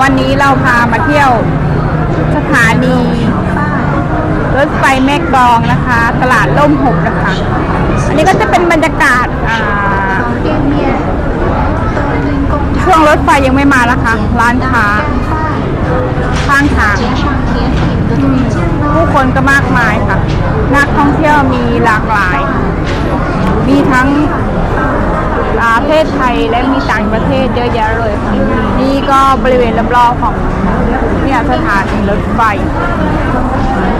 วันนี้เราพามาเที่ยวสถานี รถไฟแม่กลองนะคะ ตลาดล่มหกนะคะ อันนี้ก็จะเป็นบรรยากาศช่วงรถไฟยังไม่มานะคะ ร้านค้าข้างทางผู้คนก็มากมายค่ะ นักท่องเที่ยวมีหลากหลาย มีทั้ง อาประเทศไทยและมีต่างประเทศเยอะแยะเลยค่ะนี่ก็บริเวณรอบๆของเนี่ยสถานีรถไฟ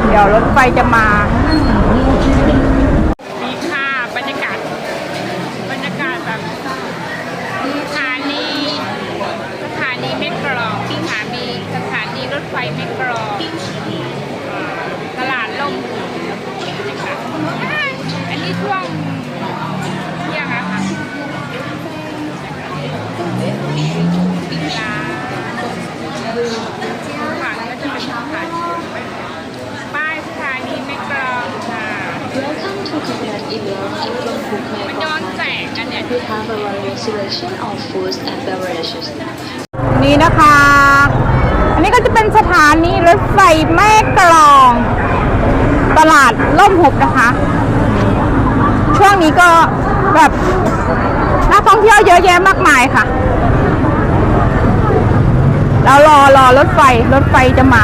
เดี๋ยวรถไฟจะมานี่ค่ะบรรยากาศบรรยากาศแบบสถานีสถานีเมกรองสถานีสถานีรถไฟเมกรองตลาดลมนะคะอันนี้ช่วง ร้านผ่านก็จะเป็นสถานีป้ายสถานีเมกรองค่ะ Welcome to Thailand Indoor Atrium Food มันย้อนแสงอันเนี้ย We have a various selection of foods and beverages. นี่นะคะ อันนี้ก็จะเป็นสถานีรถไฟแม่กลอง ตลาดล่มหุบนะคะ ช่วงนี้ก็แบบนักท่องเที่ยวเยอะแยะมากมายค่ะ แล้วรอรอรถไฟรถไฟจะมา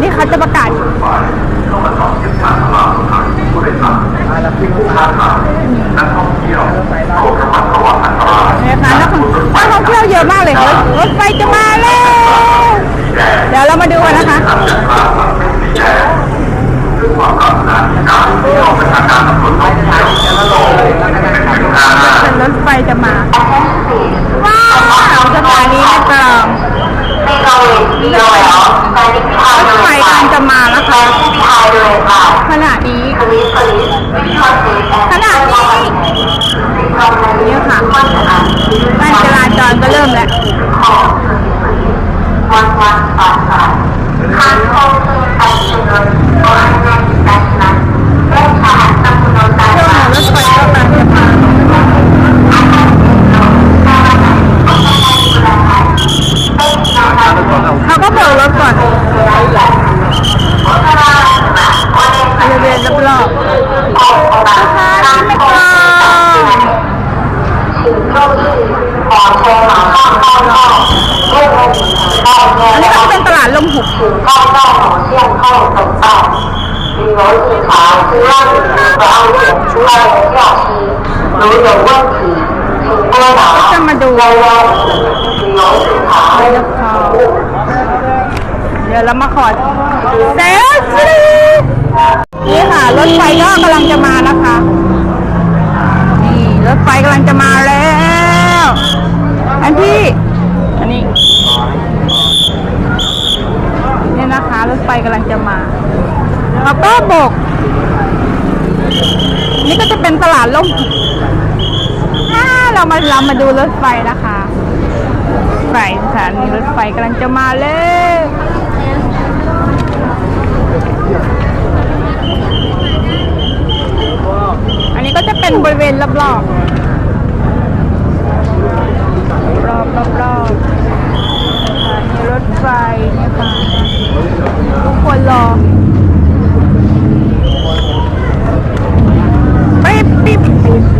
นี่เขาจะประกาศเนี่ยค่ะนักท่องนักท่องเที่ยวเยอะมากเลยรถรถไฟจะมาแล้ว เดี๋ยวเรามาดูกันนะคะเป็นรถไฟจะมา ว้าวสถานีแม่กลองรถไฟกำลังจะมาแล้วค่ะขณะนี้ขณะนี้เนี่ยค่ะ การจราจรก็เริ่มแล้วช่วง 旅游一查需要你和安检出来的假期，如有问题，请拨打 จะมาดู 幺幺五旅游一查 ไปแล้วค่ะเดี๋ยวเรามาขอเซลฟี่นี่ค่ะ รถไฟก็กำลังจะมานะคะ นี่รถไฟกำลังจะมาแล้ว ว ก็บก นี่ก็จะเป็นตลาดล่มอ่าเรามาเรามาดูรถไฟนะคะไฟสถานีรถไฟกำลังจะมาเลยอันนี้ก็จะเป็นบริเวณรอบๆรอบรอบรอบสถานีรถไฟเนี่ยค่ะทุกคนรอ ปิ๊บ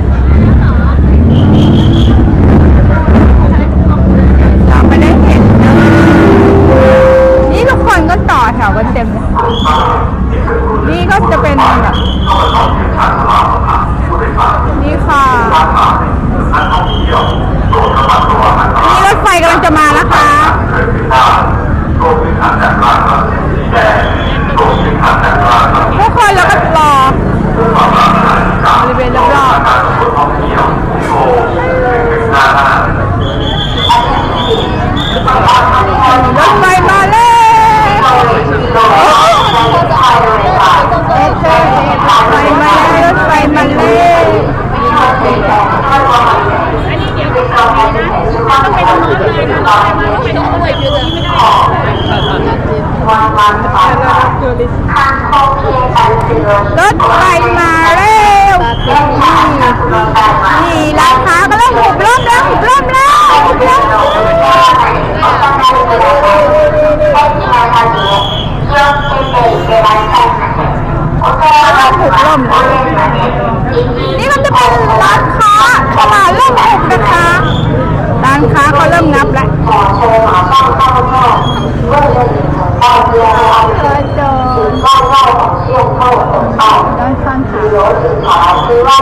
ม นี่มันจะเป็นร้านค้าตลาดเริ่มเปิดนะคะร้านค้าเขาเริ่มงับแล้ว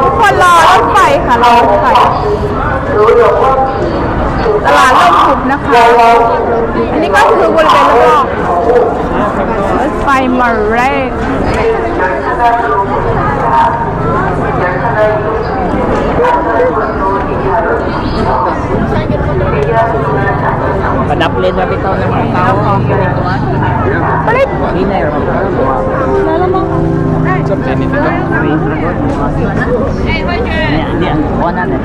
ทุกคนรอรถไฟค่ะรอรถไฟตลาดเริ่มหุบนะคะ อันนี้ก็คือบริเวณรอบรถไฟมาเร่ Padap lên ra bitaw ng mga tao. Balik! Hindi na yun. Hindi, ang kuha na na.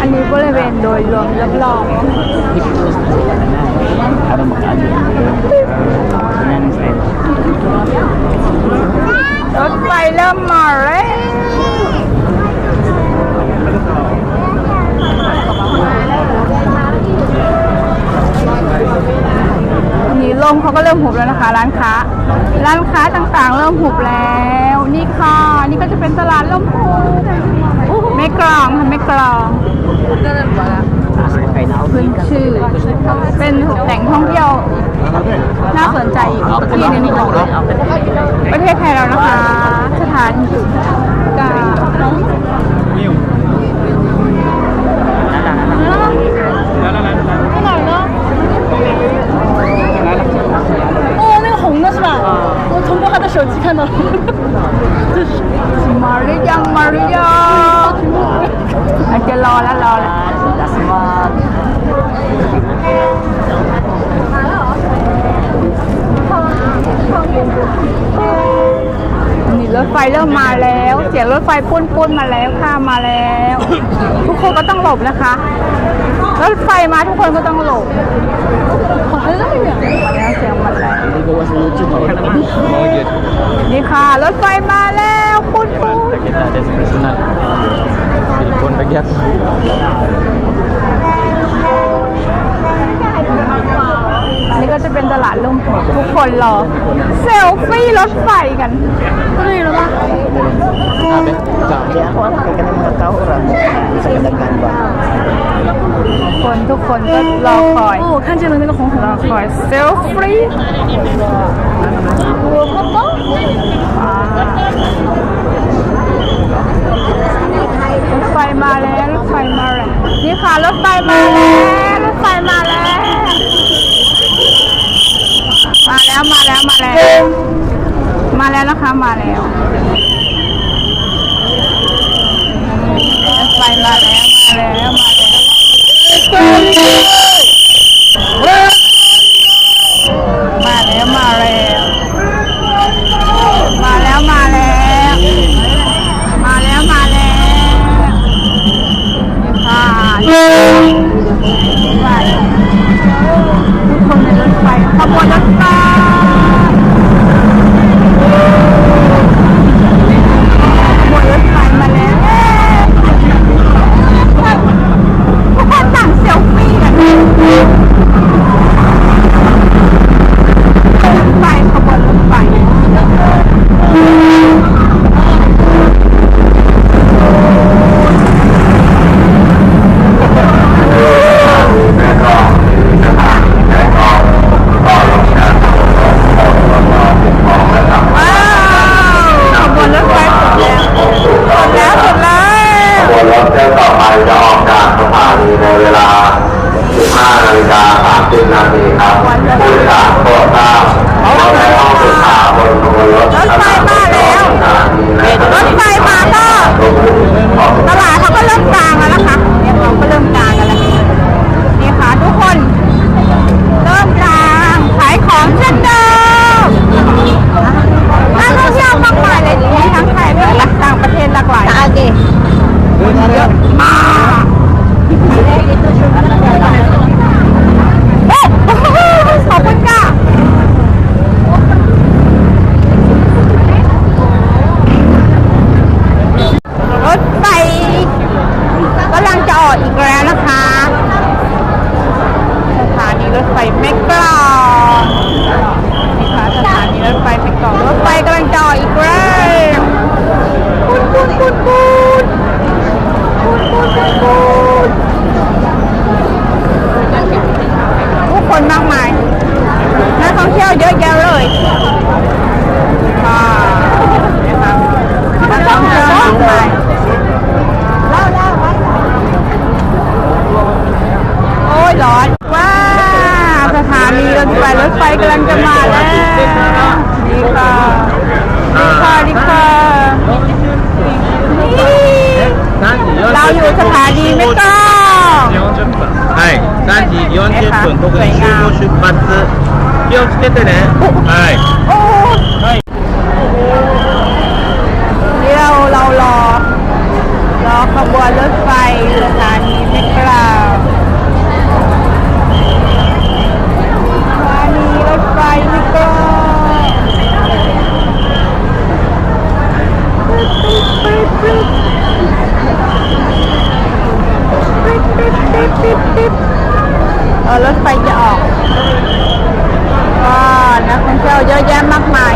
อันนี้บริเวณโดยรวมรอบ Para makaano. Yan ang style. ๆรถไฟเริ่มมาแล้วนี่ลมเขาก็เริ่มหุบ แล้วนะคะ ร้านค้า ร้านค้าต่างๆ เริ่มหุบแล้ว นี่ค่ะ นี่ก็จะเป็นตลาดลมพูไม่กรองค่ะไม่กรองพื้นชื่อ เป็นแหล่งท่องเที่ยวน่าสนใจอีกที่หนึงของประเทศไทยเรานะคะ สถานที่ เริ่มมาแล้ว เสียงรถไฟปุ้นปุ้นๆมาแล้วค่ะมาแล้ว ทุกคนก็ต้องหลบนะคะ รถไฟมาทุกคนก็ต้องหลบแล้วเสียงมาแล้วนี่ค่ะ รถไฟมาแล้วปุ้นปุ้น Telepon bagi aku. อันนี้ก็จะเป็นตลาดลุ่มหัว คนรอ เซลฟี่รถไฟกันรีหรือเปล่า Kaya ako, kaya ka ng mga tao orang. Sa kadaghan ba? คนทุกคนก็รอคอย 哦，我看见了那个红红 รอคอยเซลฟี่ร เนะคะส่วนพวกสวยงามชูเที่ยวเต้นไอ้โหราเรารอรอขบวนรถไฟสถานีเมกราสถานีรถไฟเมกราวปิ๊บปิ๊บปิ๊บปิ๊บปิ๊บปิ๊บ รถไฟจะออกก็นักท่องเที่ยวเยอะแยะมากมาย